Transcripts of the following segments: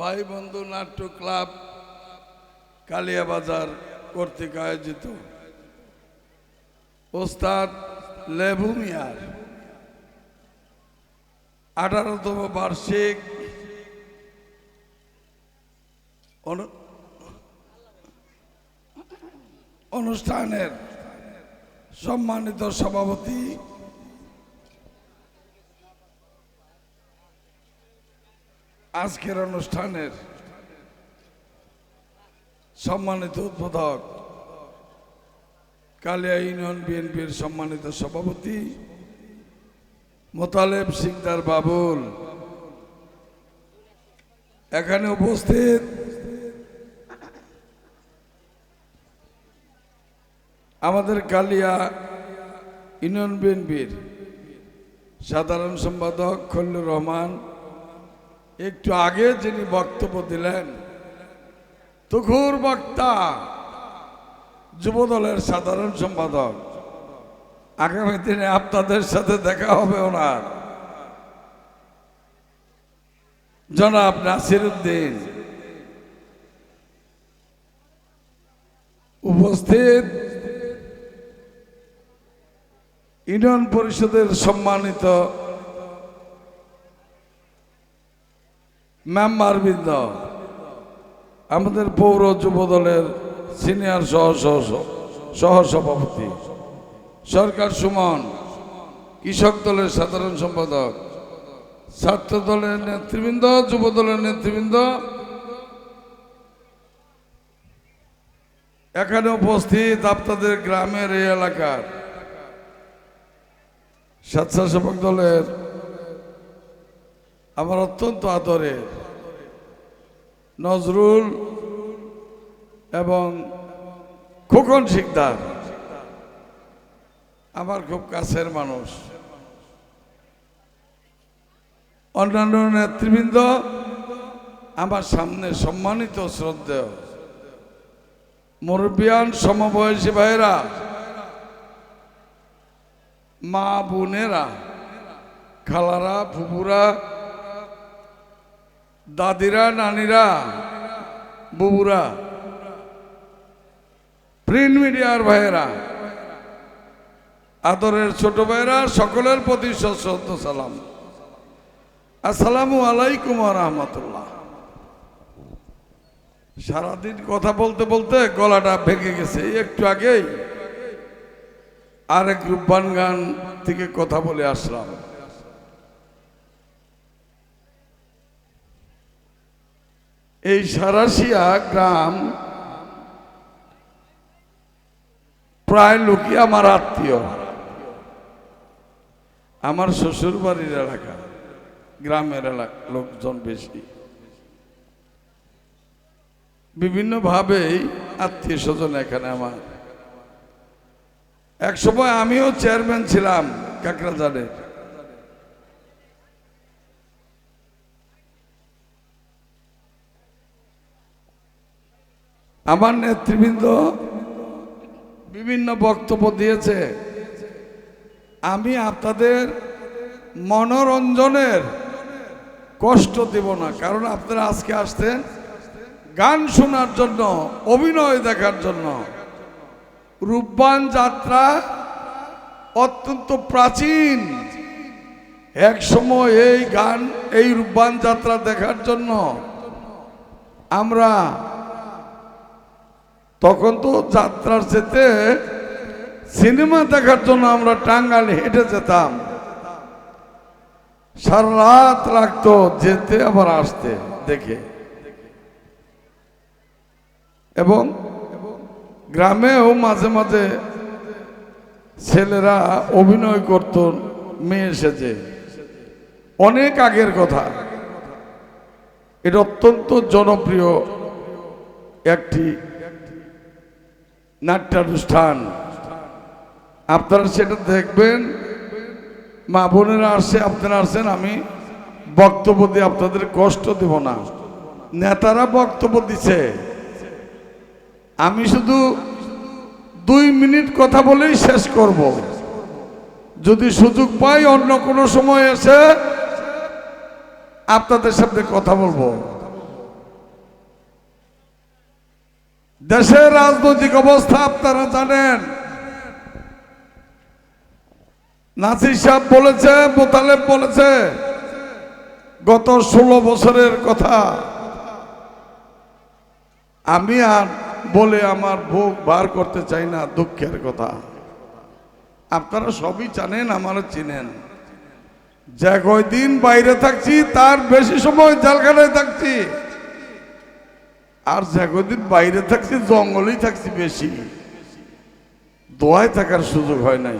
ভাই বন্ধু নাট্য ক্লাব কালিয়াবাজার কর্তৃক আয়োজিত। ওস্তাদ লেবু মিয়ার আঠারোতম বার্ষিক অনুষ্ঠানের সম্মানিত সভাপতি আজকের অনুষ্ঠানের সম্মানিত উদ্বোধক কালিয়া ইউনিয়ন বিএনপির সম্মানিত সভাপতি মোতালেব সিকদার বাবুল। এখানে উপস্থিত আমাদের কালিয়া ইউনিয়ন বিএনপির সাধারণ সম্পাদক খল্লুর রহমান একটু আগে যিনি বক্তব্য দিলেন তুখুর বক্তা, যুবদলের সাধারণ সম্পাদক, আগামী দিনে আপনাদের সাথে দেখা হবে ওনার। জনাব নাসির উদ্দিন উপস্থিত ইউনিয়ন পরিষদের সম্মানিত মেম্বারবৃন্দ আমাদের পৌর যুব দলের সিনিয়র সহ সহ সহ সভাপতি, সরকার সুমন, কৃষক দলের সাধারণ সম্পাদক, ছাত্র দলের নেতৃবৃন্দ, যুব দলের নেতৃবৃন্দ, এখানে উপস্থিত আপনাদের গ্রামের এই এলাকার স্বেচ্ছাসেবক দলের আমার অত্যন্ত আদরের নজরুল এবং খোকন শিকদার, আমার খুব কাছের মানুষ। অন্যান্য নেতৃবৃন্দ, আমার সামনে সম্মানিত শ্রদ্ধেয় মুরব্বিয়ান সমবয়সী ভাইরা মা বোনেরা, খালারা ফুপুরা দাদিরা, নানিরা, বুবুরা, প্রিন্ট মিডিয়ার ভাইয়েরা, আদরের ছোট ভাইয়েরা, সকলের প্রতি সশ্রদ্ধ সালাম। আসসালামু আলাইকুম রহমতুল্লাহ। সারাদিন কথা বলতে বলতে গলাটা ভেঙে গেছে। একটু আগেই আরেক রূপবান গান থেকে কথা বলে আসলাম। এই সারাশিয়া গ্রাম প্রায় লোকই আমার আত্মীয়। আমার শ্বশুর বাড়ির এলাকা, গ্রামের এলাকা, লোকজন বেশি। বিভিন্নভাবেই আত্মীয় স্বজন এখানে আমার। এক সময় আমিও চেয়ারম্যান ছিলাম কাকরাজারের আমার নেতৃবৃন্দ বিভিন্ন বক্তব্য দিয়েছে। আমি আপনাদের মনোরঞ্জনের কষ্ট দেব না, কারণ আপনারা আজকে আসতেন গান শোনার জন্য, অভিনয় দেখার জন্য। রূপবান যাত্রা অত্যন্ত প্রাচীন। এক সময় এই গান, এই রূপবান যাত্রা দেখার জন্য আমরা তখন তো যাত্রার যেতে সিনেমা দেখার জন্য আমরা টাঙ্গাল হেঁটে যেতাম। সারা রাত লাগতো যেতে, আবার আসতে দেখে। এবং গ্রামেও মাঝে মাঝে ছেলেরা অভিনয় করত, মেয়ে সেজে। অনেক আগের কথা। এটা অত্যন্ত জনপ্রিয় একটি নাট্যানুষ্ঠান। আপনারা সেটা দেখবেন, মা বোনেরা আসছে আপনারা আসছেন আমি বক্তব্য দিয়ে আপনাদের কষ্ট দেব না। নেতারা বক্তব্য দিছে। আমি শুধু দুই মিনিট কথা বলেই শেষ করব। যদি সুযোগ পাই অন্য কোনো সময় এসে আপনাদের সাথে কথা বলব। দেশের রাজনৈতিক অবস্থা আপনারা জানেন। নাসির সাহেব বলেছে, মোতালেব বলেছে, গত ষোলো বছরের কথা। আমি আর বলে আমার ভোগ বার করতে চাই না, দুঃখের কথা। আপনারা সবই জানেন, আমারও চিনেন। যে কয়দিন বাইরে থাকছি, তার বেশি সময় জেলখানায় থাকছি। আর যে কদিন বাইরে থাকছি, জঙ্গলেই থাকছি বেশি। দোয়ায় থাকার সুযোগ হয় নাই।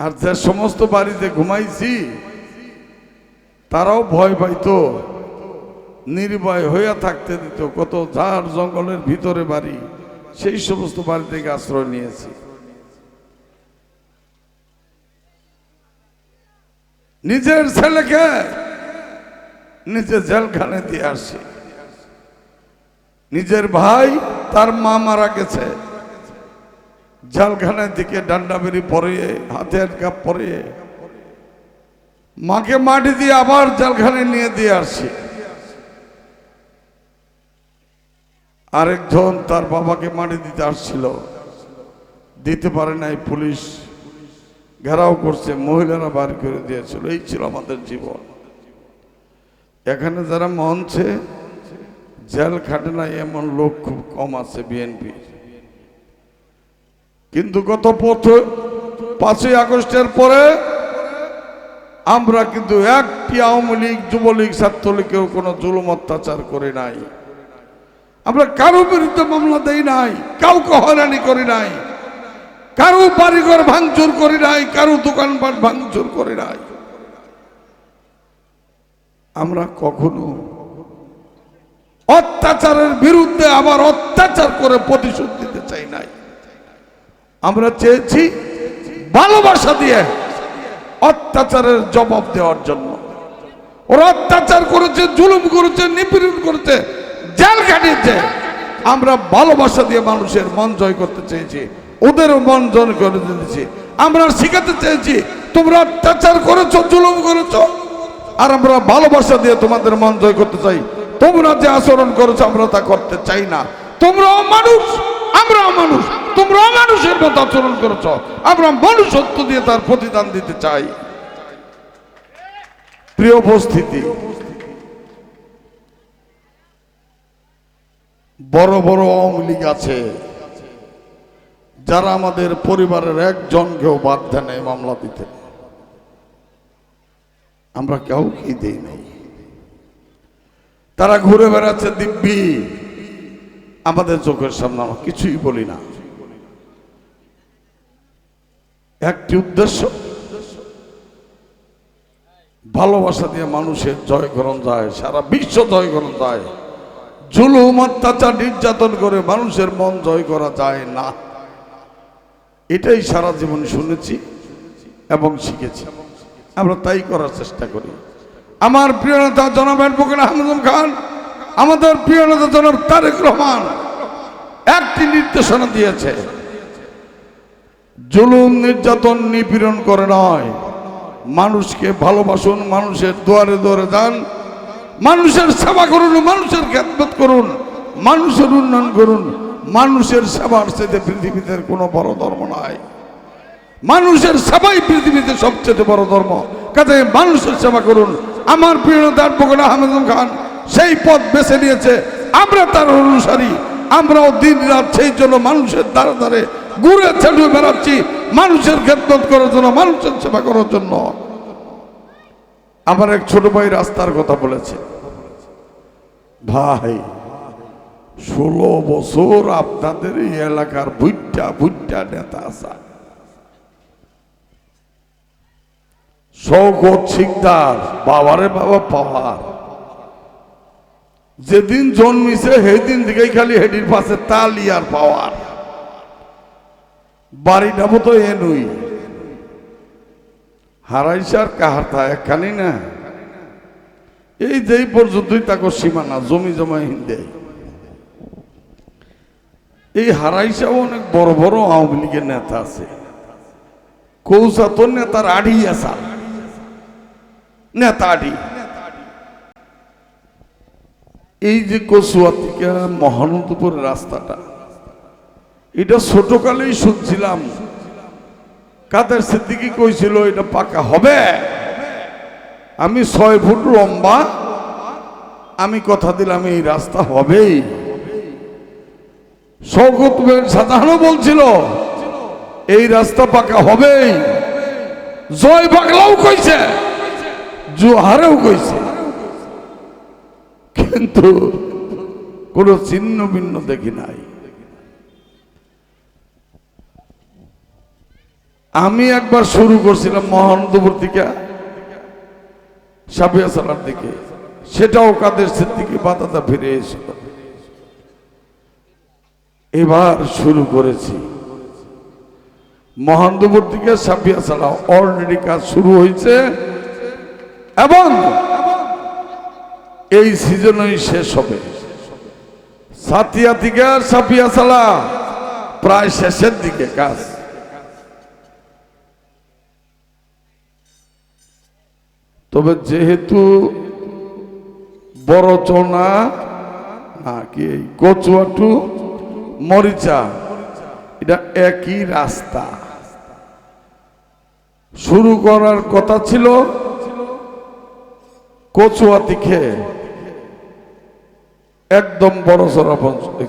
আর যে সমস্ত বাড়িতে ঘুমাইছি, তারাও ভয় পাইতো, নির্ভয় হইয়া থাকতে দিত, কত ঝাড় জঙ্গলের ভিতরে বাড়ি, সেই সমস্ত বাড়ি থেকে আশ্রয় নিয়েছি। নিজের ছেলেকে নিজে জেলখানে দিয়ে আসি। নিজের ভাই তার মা মারা গেছে। জেলখানের দিকে ডান্ডা বেরি পরিয়ে হাতে কাপ পরিয়ে, মাকে মাটি দিয়ে আবার জেলখানে নিয়ে দিয়ে আসছি আরেকজন তার বাবাকে মাটি দিতে আসছিল। দিতে পারে নাই পুলিশ। ঘেরাও করছে, মহিলারা বার করে দিয়েছিল। এই ছিল আমাদের জীবন। এখানে যারা মঞ্চে, জেল খাটে নাই এমন লোক খুব কম আছে বিএনপি কিন্তু গত পথ, পাঁচই আগস্টের পরে আমরা কিন্তু একটি আওয়ামী লীগ, যুবলীগ, ছাত্রলীগেও কোনো জুলুম অত্যাচার করে নাই। আমরা কারও বিরুদ্ধে মামলা দেই নাই, কাউকে হয়রানি করি নাই, কারও বাড়িঘর ভাঙচুর করি নাই, কারও দোকানপাট ভাঙচুর করি নাই। আমরা কখনো অত্যাচারের বিরুদ্ধে আবার অত্যাচার করে প্রতিশোধ দিতে চাই নাই। আমরা চেয়েছি ভালোবাসা দিয়ে অত্যাচারের জবাব দেওয়ার জন্য। ওরা অত্যাচার করেছে, জুলুম করেছে, নিপীড়ন করেছে, জেল কাটিয়েছে আমরা ভালোবাসা দিয়ে মানুষের মন জয় করতে চেয়েছি ওদেরও মন জয় করে দিয়েছি আমরা শিখাতে চেয়েছি, তোমরা অত্যাচার করেছ, জুলুম করেছ। আর আমরা ভালোবাসা দিয়ে তোমাদের মন জয় করতে চাই। তোমরা যে আচরণ করেছ, আমরা তা করতে চাই না। তোমরাও মানুষ আমরাও মানুষ। তোমরাও মানুষের মতো আচরণ করেছ। আমরা মনুষ্যত্ব দিয়ে তার প্রতিদান দিতে চাই। প্রিয় উপস্থিতি, বড় বড় আওয়ামী লীগ আছে, যারা আমাদের পরিবারের একজনকেও বাদ দেন এই মামলা দিতে। আমরা কাউকেই দেই নাই। তারা ঘুরে বেড়াচ্ছে দিব্যি। আমাদের চোখের সামনে আমরা কিছুই বলি না। একটি উদ্দেশ্য, ভালোবাসা দিয়ে মানুষের জয়করণ যায়, সারা বিশ্ব জয়করণ যায়। জুলুম, অত্যাচার, নির্যাতন করে মানুষের মন জয় করা যায় না। এটাই সারা জীবন শুনেছি এবং শিখেছি। আমরা তাই করার চেষ্টা করি। আমার প্রিয় নেতা জনাব অ্যাডভোকেট আহমদ খান, আমাদের প্রিয় নেতা জনাব তারেক রহমান একটি নির্দেশনা দিয়েছে। জুলুম, নির্যাতন, নিপীড়ন করে নয়। মানুষকে ভালোবাসুন, মানুষের দুয়ারে দুয়ারে যান, মানুষের সেবা করুন, মানুষের খেদমত করুন, মানুষের উন্নয়ন করুন, মানুষের সেবার সাথে পৃথিবীতে কোনো বড় ধর্ম নাই। মানুষের সেবাই পৃথিবীতে সবচেয়ে বড় ধর্ম। কাজে মানুষের সেবা করুন। আমার প্রিয় নেতা আহমেদ খান, সেই পথ বেছে নিয়েছে। আমরা তার অনুসারী। আমরাও দিন রাত সেই জন্য মানুষের দ্বারে দ্বারে ঘুরে ছেড়ে বেড়াচ্ছি মানুষের খেদমত করার জন্য, মানুষের সেবা করার জন্য। আমার এক ছোট ভাই রাস্তার কথা বলেছে। ভাই, ষোলো বছর আপনাদের এই এলাকার ভুট্টা ভুট্টা নেতা আছে। শৌকত শিকদার, বাবারে বাবা পাওয়ার। যেদিন জন্মিছে সেদিন দিকেই খালি হেডির পাশে তালি আর পাওয়ার। বাড়িটা মতো এ নই। হারাইসার কাহারতা একখানি না। এই যেই পর্যন্তই তাকে সীমানা, জমি জমা হিন্দে। এই হারাইসাও অনেক বড় বড় আওয়ামী লীগের নেতা আছে। কৌসাতর নেতার আড়ি আসা নেতা আড়ি এই যে কচুয়া থেকে মহানন্দপুরের রাস্তাটা, এটা ছোটকালেই শুনছিলাম। কাদের সিদ্দিকি কইছিল, এটা পাকা হবে? আমি ছয় ফুট লম্বা, আমি কথা দিলাম, এই রাস্তা হবেই। শওকত সাধারণ বলছিল, এই রাস্তা পাকা হবেই। জয় বাংলাও কইছে জোহারেও কইছে। কিন্তু কোনো চিহ্ন ভিন্ন দেখি নাই। আমি একবার শুরু করছিলাম মহানন্দপুর থেকে সাবিয়া সালার দিকে। সেটাও কাদের দিকে বাতাটা ফিরে এসেছিল। এবার শুরু করেছি। মহানন্দপুর থেকে সাবিয়া সালা অলরেডি কাজ শুরু হয়েছে। এবং এই সিজনই শেষ হবে। সাতিয়া থেকে আর সাপিয়া সালা, প্রায় শেষের দিকে কাজ। তবে যেহেতু বড় চনা না কি এই কচুয়া টু মরিচা, এটা একই রাস্তা। শুরু করার কথা ছিল কচুয়া থেকে একদম বড় সরা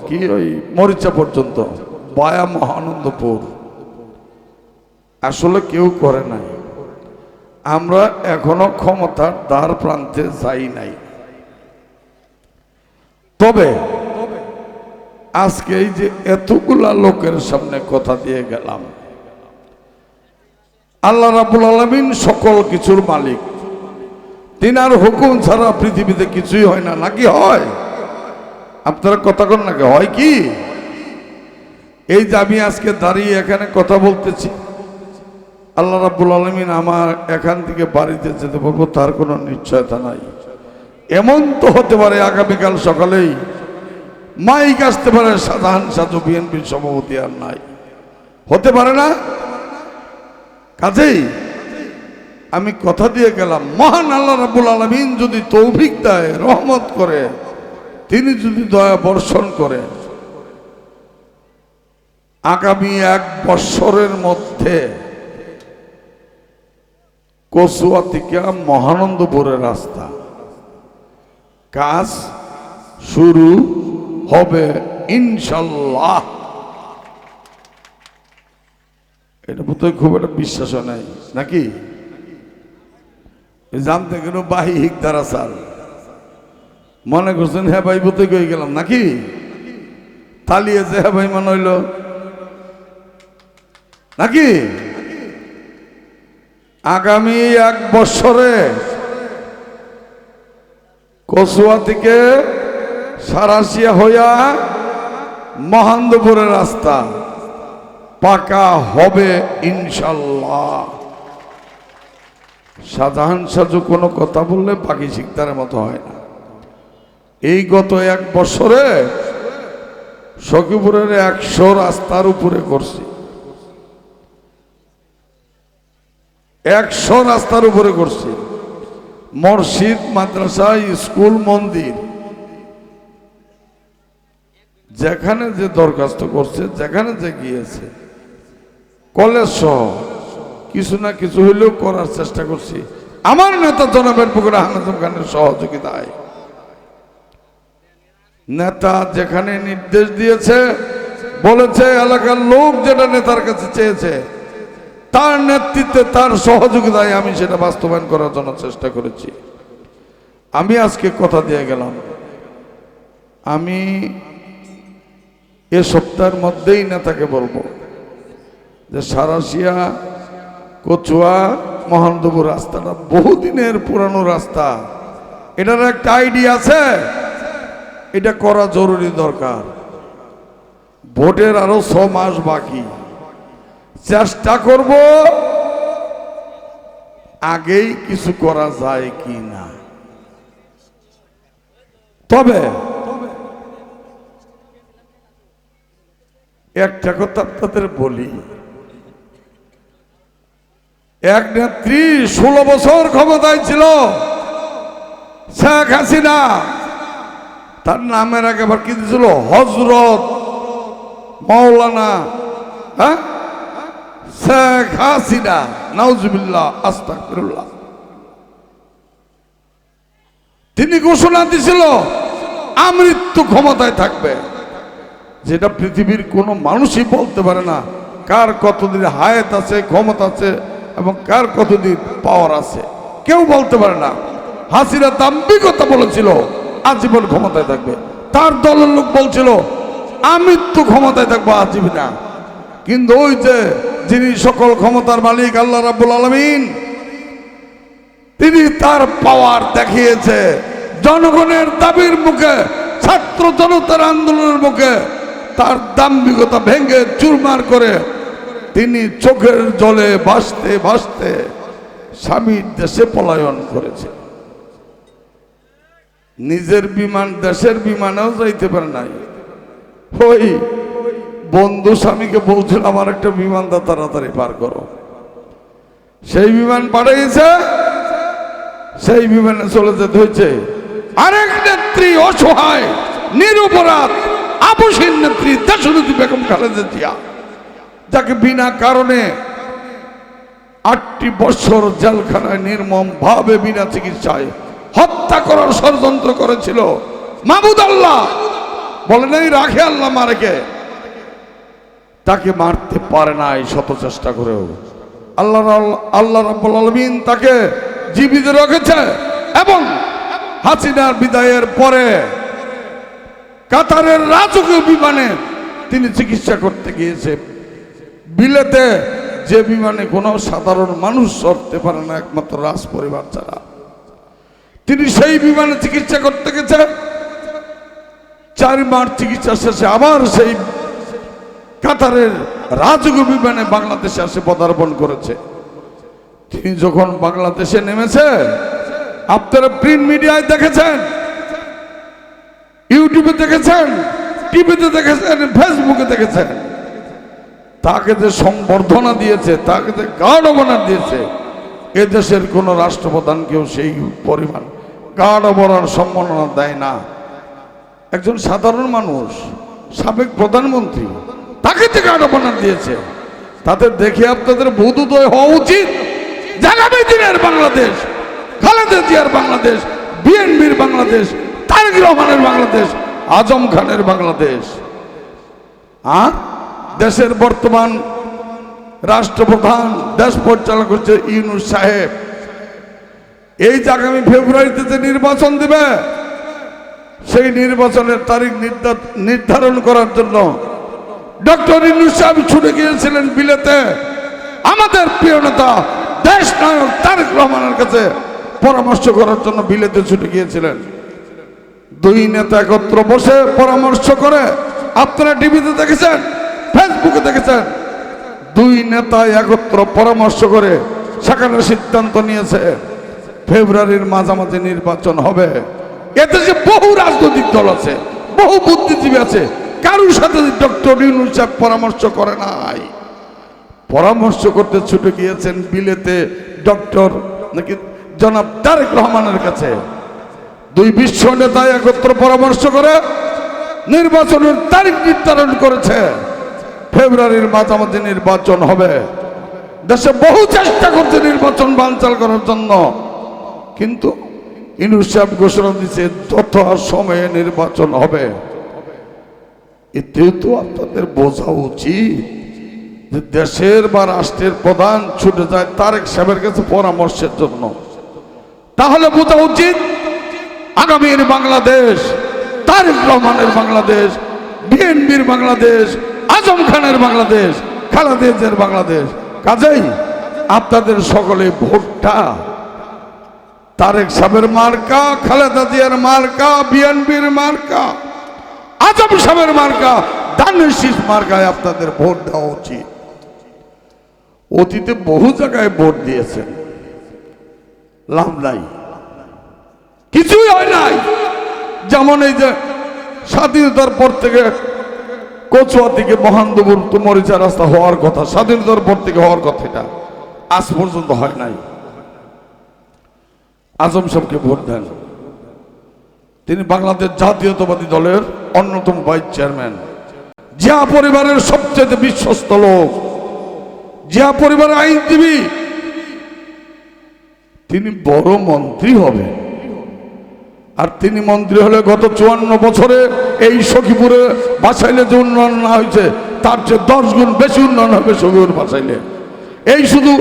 কি ওই মরিচা পর্যন্ত। বায়া মহানন্দপুর। আসলে কেউ করে নাই। আমরা এখনও ক্ষমতার দ্বার প্রান্তে যাই নাই। তবে আজকে এই যে এতগুলা লোকের সামনে কথা দিয়ে গেলাম। আল্লাহ রাবুল আলমিন সকল কিছুর মালিক। তিনার হুকুম ছাড়া পৃথিবীতে কিছুই হয় না নাকি হয়? আপনারা কথা কন নাকি হয় কি? এই যে আমি আজকে দাঁড়িয়ে এখানে কথা বলতেছি, আল্লাহ রাব্বুল আলমিন আমার এখান থেকে বাড়িতে যেতে পারব তার কোনো নিশ্চয়তা নাই। এমন তো হতে পারে আগামীকাল সকালেই মাইক আসতে পারে সাধারণ সাধু বিএনপির সভাপতি আর নাই। হতে পারে না? কাজেই আমি কথা দিয়ে গেলাম, মহান আল্লাহ রাবুল আলমিন যদি তৌফিক দেয়, রহমত করে, তিনি যদি দয়া বর্ষণ করে, আগামী এক বৎসরের মধ্যে কচুয়া থেকে মহানন্দপুরের রাস্তা। কাজ শুরু হবে ইনশাল্লাহ এটা বোধহয় খুব একটা বিশ্বাস নাই, নাকি? জানতে গেল বাহিক দ্বারা স্যার মনে করছেন হ্যাঁ ভাই বোধ হয়ে গেলাম? নাকি? তালিয়ে যে হ্যাঁ ভাই, মনে হইল। নাকি? আগামী এক বছরে কচুয়া থেকে সারাশিয়া হইয়া মহান্দপুরের রাস্তা পাকা হবে ইনশাল্লাহ। সাধারণ সাজু কোনো কথা বললে পাখি শিকদারের মতো হয় না। এই গত এক বছরে সখীপুরের একশো রাস্তার উপরে করছি। একশো রাস্তার উপরে করছি। মসজিদ, মাদ্রাসা, স্কুল, মন্দির। যেখানে যে দরখাস্ত করছে, যেখানে যে গিয়েছে, কলেজ সহ কিছু না কিছু হইলেও করার চেষ্টা করছি। আমার নেতা জনাবের পুকুরে আহমেদ খানের সহযোগিতায়। নেতা যেখানে নির্দেশ দিয়েছে, বলেছে, এলাকার লোক যেটা নেতার কাছে চেয়েছে, তার নেতৃত্বে তার সহযোগিতায় আমি সেটা বাস্তবায়ন করার জন্য চেষ্টা করেছি। আমি আজকে কথা দিয়ে গেলাম। আমি এ সপ্তাহের মধ্যেই নেতাকে বলব যে সারাশিয়া কচুয়া মহানদপুর রাস্তাটা বহুদিনের পুরানো রাস্তা। এটার একটা আইডিয়া আছে। এটা করা জরুরি দরকার। ভোটের আরও ছ মাস বাকি। চেষ্টা করব আগেই কিছু করা যায় কি না তবে একটা কথা আপনাদের বলি। এক নেত্রী ষোলো বছর ক্ষমতায় ছিল। শেখ হাসিনা। তার নামের আবার কি দিয়েছিল হজরত মৌলানা হ্যাঁ? শেখ হাসিনা। নাউজুবিল্লাহ, আস্তাগফিরুল্লাহ। তিনি ঘোষণা দিছিল, আমৃত্যু ক্ষমতায় থাকবে। যেটা পৃথিবীর কোনো মানুষই বলতে পারে না। কার কতদিন হায়াত আছে, ক্ষমতা আছে এবং কার কতদিন পাওয়ার আছে? কেউ বলতে পারে না। হাসিনা দাম্ভিকতা বলেছিল, আজীবন ক্ষমতায় থাকবে। তার দলের লোক বলছিল, আমি তো ক্ষমতায় থাকব আজীবনা কিন্তু ওই যে যিনি সকল ক্ষমতার মালিক, আল্লাহ রাব্বুল আলমিন, তিনি তার পাওয়ার দেখিয়েছে। জনগণের দাবির মুখে, ছাত্র জনতার আন্দোলনের মুখে, তার দাম্ভিকতা ভেঙে চুরমার করে তিনি চোখের জলে ভাসতে ভাসতে স্বামীর দেশে পলায়ন করেছে। নিজের বিমান, দেশের বিমানেও যাইতে পারে নাই। ওই বন্ধু স্বামীকে বলছিল, আমার একটা বিমান দা তাড়াতাড়ি পার করো। সেই বিমান পাঠিয়েছে, সেই বিমানে চলে যেতে হয়েছে। আরেক নেত্রী অসহায়, নিরপরাধ আবসীন নেত্রী দেশনীতি বেগম খালেদা জিয়া। যাকে বিনা কারণে আটটি বছর জেলখানায় নির্মম ভাবে বিনা চিকিৎসায় হত্যা করার ষড়যন্ত্র করেছিল মাহমুদ আল্লাহ। বলে নাই রাখে আল্লাহ মারেকে। তাকে মারতে পারে নাই শত চেষ্টা করেও। আল্লাহ আল্লাহ রাব্বুল আলামিন তাকে জীবিত রেখেছে এবং হাসিনার বিদায়ের পরে কাতারের রাজকীয় বিমানে তিনি চিকিৎসা করতে গিয়েছে। বিলেতে যে বিমানে কোনো সাধারণ মানুষ চড়তে পারে না, একমাত্র রাজ পরিবার ছাড়া। তিনি সেই বিমানে চিকিৎসা করতে গেছে। চার মাস চিকিৎসা শেষে আবার সেই কাতারের রাজকীয় বিমানে বাংলাদেশে আসে পদার্পণ করেছে। তিনি যখন বাংলাদেশে নেমেছে, আপনারা প্রিন্ট মিডিয়ায় দেখেছেন, ইউটিউবে দেখেছেন, টিভিতে দেখেছেন, ফেসবুকে দেখেছেন। তাকে যে সম্বর্ধনা দিয়েছে, তাকে যে গার্ড অব অনার দিয়েছে, এ দেশের কোনো রাষ্ট্রপ্রধানকেও সেই পরিমাণ গার্ড অব অনার সম্মাননা দেয় না। একজন সাধারণ মানুষ, সাবেক প্রধানমন্ত্রী, তাকে যে গার্ড অব অনার দিয়েছে, তাতে দেখে আপনাদের বোধোদয় হওয়া উচিত। জাগামী দিনের বাংলাদেশ, খালেদা জিয়ার বাংলাদেশ, বিএনপির বাংলাদেশ, তারেক রহমানের বাংলাদেশ, আজম খানের বাংলাদেশ। আর দেশের বর্তমান রাষ্ট্রপ্রধান, দেশ পরিচালক হচ্ছে ইউনুস সাহেব। এই যে আগামী ফেব্রুয়ারিতে যে নির্বাচন দিবে, সেই নির্বাচনের তারিখ নির্ধা- নির্ধারণ করার জন্য ডক্টর ইউনুস সাহেব ছুটে গিয়েছিলেন বিলেতে। আমাদের প্রিয় নেতা, দেশ নায়ক তারেক রহমানের কাছে পরামর্শ করার জন্য বিলেতে ছুটে গিয়েছিলেন। দুই নেতা একত্র বসে পরামর্শ করে, আপনারা টিভিতে দেখেছেন? ফেসবুকে দেখেছেন? দুই নেতা একত্র পরামর্শ করে সেখানে সিদ্ধান্ত নিয়েছে, ফেব্রুয়ারির মাঝামাঝি নির্বাচন হবে। এদেশে বহু রাজনৈতিক দল আছে, বহু বুদ্ধিজীবী আছে, কারোর সাথে ডক্টর ইউনুস সাহেব পরামর্শ করে নাই? পরামর্শ করতে ছুটে গিয়েছেন বিলেতে ডক্টর নাকি জনাব তারেক রহমানের কাছে। দুই বিশ্ব নেতা একত্র পরামর্শ করে নির্বাচনের তারিখ নির্ধারণ করেছে। ফেব্রুয়ারির মাঝামাঝি নির্বাচন হবে। দেশে বহু চেষ্টা করছে নির্বাচন বানচাল করার জন্য। কিন্তু সাহেব ঘোষণা দিচ্ছে যত সময়ে নির্বাচন হবে এতেও তো আপনাদের বোঝা উচিত যে দেশের বা রাষ্ট্রের প্রধান ছুটে যায় তারেক সাহেবের কাছে পরামর্শের জন্য। তাহলে বোঝা উচিত আগামীর বাংলাদেশ, তারেক রহমানের বাংলাদেশ, বিএনপির বাংলাদেশ আজম খানের বাংলাদেশ খালেদের বাংলাদেশ। কাজেই আপনাদের সকলে ভোটটা তারেক সাহেবের মার্কা, খালেদা জিয়ার মার্কা, বিএনপির মার্কা, আজম সাহেবের মার্কা শীষ মার্কায় আপনাদের ভোট দেওয়া উচিত। অতীতে বহু জায়গায় ভোট দিয়েছেন। লাভ নাই। কিছুই হয় নাই। যেমন এই যে স্বাধীনতার পর থেকে কচুয়া থেকে মহান্দপুর মরিচা রাস্তা হওয়ার কথা স্বাধীনতার পর থেকে হওয়ার কথা এটা, আজ পর্যন্ত হয় নাই। আজম সাহেবকে ভোট দেন। তিনি বাংলাদেশ জাতীয়তাবাদী দলের অন্যতম ভাইস চেয়ারম্যান। জিয়া পরিবারের সবচেয়ে বিশ্বস্ত লোক। জিয়া পরিবারের আইনজীবী। তিনি বড় মন্ত্রী হবেন। আর তিনি মন্ত্রী হলে গত চুয়ান্ন বছরে এই সখীপুরে বাসাইলে যে উন্নয়ন না হয়েছে, তার চেয়ে দশ গুণ বেশি উন্নয়ন হবে সখীপুর বাসাইলে এই শুধু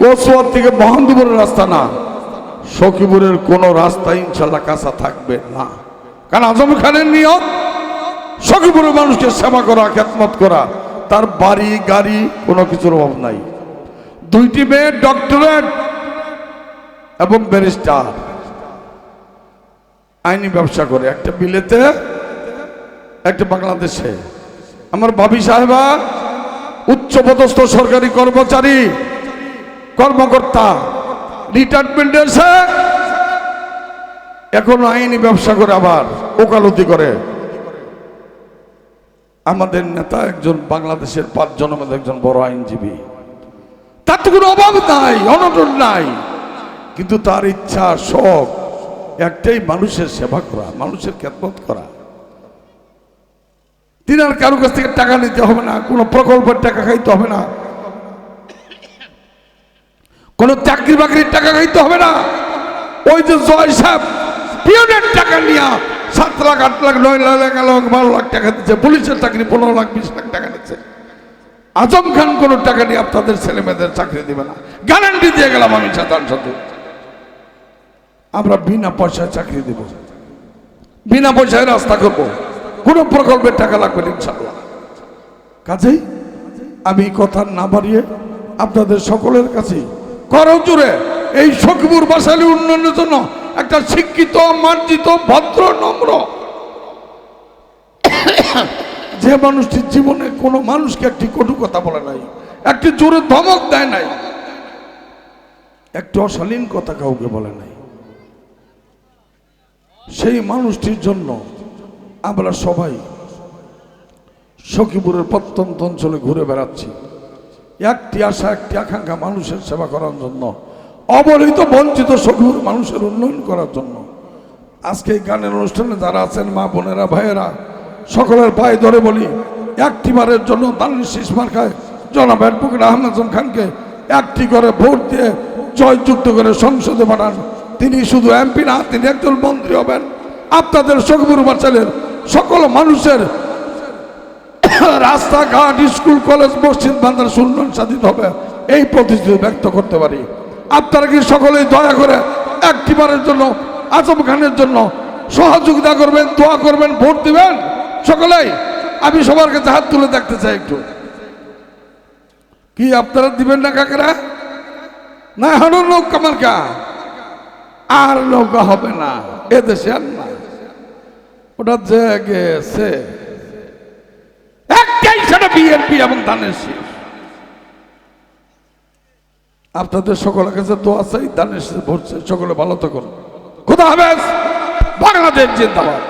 কোচুয়ার থেকে মহান্দুপুরের রাস্তা না, সখীপুরের কোনো রাস্তা ইনশাল্লাহ কাঁচা থাকবে না। কারণ আজম খানের নিয়ম সখীপুরের মানুষকে সেবা করা, খেদমত করা, তার বাড়ি, গাড়ি, কোনো কিছুর অভাব নাই। দুইটি মেয়ে, ডক্টরেট এবং ব্যারিস্টার। আইনি ব্যবসা করে, একটা বিলেতে, একটা বাংলাদেশে। আমার ভাবি সাহেবা, উচ্চপদস্থ সরকারি কর্মচারী, কর্মকর্তা রিটায়ারমেন্ট এসে এখন আইনি ব্যবসা করে আবার ওকালতি করে। আমাদের নেতা একজন বাংলাদেশের পাঁচ জনের একজন বড় আইনজীবী। তার তো কোনো অভাব নাই, অনটন নাই। কিন্তু তার ইচ্ছা, শখ একটাই মানুষের সেবা করা, মানুষের খেদমত করা। তিনি আর কারও কাছ থেকে টাকা নিতে হবে না, কোনো প্রকল্পের টাকা খাইতে হবে না। কোনো চাকরি বাকরির টাকা খাইতে হবে না। ওই যে জয় সাহেব পিওনের টাকা নিয়ে সাত লাখ, আট লাখ, নয় লাখ এগারো লাখ, বারো লাখ টাকা দিচ্ছে, পুলিশের চাকরি, পনেরো লাখ, বিশ লাখ টাকা নিচ্ছে। আজম খান কোনো টাকা নিয়ে আপনাদের ছেলে মেয়েদের চাকরি দিবে না। গ্যারান্টি দিয়ে গেলাম আমি সাধারণ সাথে আমরা বিনা পয়সায় চাকরি দেব। বিনা পয়সায় রাস্তা করব। কোনো প্রকল্পের টাকা লাগবে ইনশাল্লাহ কাজেই আমি কথা না বাড়িয়ে আপনাদের সকলের কাছে করো জুড়ে এই সখীপুর বাসালি উন্নয়নের জন্য একটা শিক্ষিত, মার্জিত, ভদ্র, নম্র। যে মানুষটি জীবনে কোনো মানুষকে একটি কটু কথা বলে নাই, একটি জোরে ধমক দেয় নাই, একটি অশালীন কথা কাউকে বলে নাই। সেই মানুষটির জন্য আমরা সবাই সখীপুরের প্রত্যন্ত অঞ্চলে ঘুরে বেড়াচ্ছি। একটি আশা, একটি আকাঙ্ক্ষা মানুষের সেবা করার জন্য, অবহেলিত, বঞ্চিত সখীপুর মানুষের উন্নয়ন করার জন্য। আজকে এই গানের অনুষ্ঠানে যারা আছেন মা বোনেরা, ভাইয়েরা, সকলের পায়ে ধরে বলি একটিবারের জন্য দানের শীষ মার্কায় জনাব অ্যাডভোকেট আহমেদ খানকে একটি করে ভোট দিয়ে জয়যুক্ত করে সংসদে পাঠান। তিনি শুধু এমপি না, তিনি একজন মন্ত্রী হবেন। আপনাদের সখীপুর বাচ্চাদের সকল মানুষের রাস্তাঘাট, স্কুল, কলেজ, মসজিদ বান্দার উন্নয়ন সাধিত হবে। এই প্রতিশ্রুতি ব্যক্ত করতে পারি। আপনারা কি সকলেই দয়া করে একটিবারের জন্য, আজম খানের জন্য সহযোগিতা করবেন, দোয়া করবেন, ভোট দিবেন? সকলেই? আমি সবার কাছে হাত তুলে দেখতে চাই একটু। কি আপনারা দিবেন না কাকেরা? না হলো কামার মার্কা আর নৌকা হবে না, এদেশে আর না ওটা যে গেছে, একটাই সেটা বিএনপি এবং ধানের শীষ। আপনাদের সকলের কাছে তো আছেই ধানের শীষ ভরছে সকলে ভালো থাকুন। খুদা হাফেজ, বাংলাদেশ জিন্দাবাদ।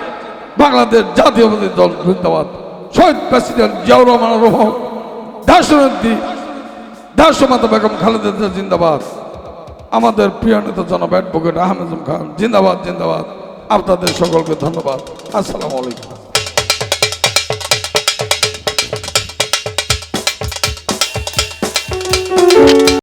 বাংলাদেশ জাতীয়বাদী দল জিন্দাবাদ। শহীদ প্রেসিডেন্ট জিয়াউর রহমান রহমান দেশনেত্রী দেশমাতা বেগম খালেদা জিন্দাবাদ। আমাদের প্রিয় নেতা জনাব অ্যাডভোকেট আহমেদ খান জিন্দাবাদ জিন্দাবাদ। আপনাদের সকলকে ধন্যবাদ। আসসালামু আলাইকুম।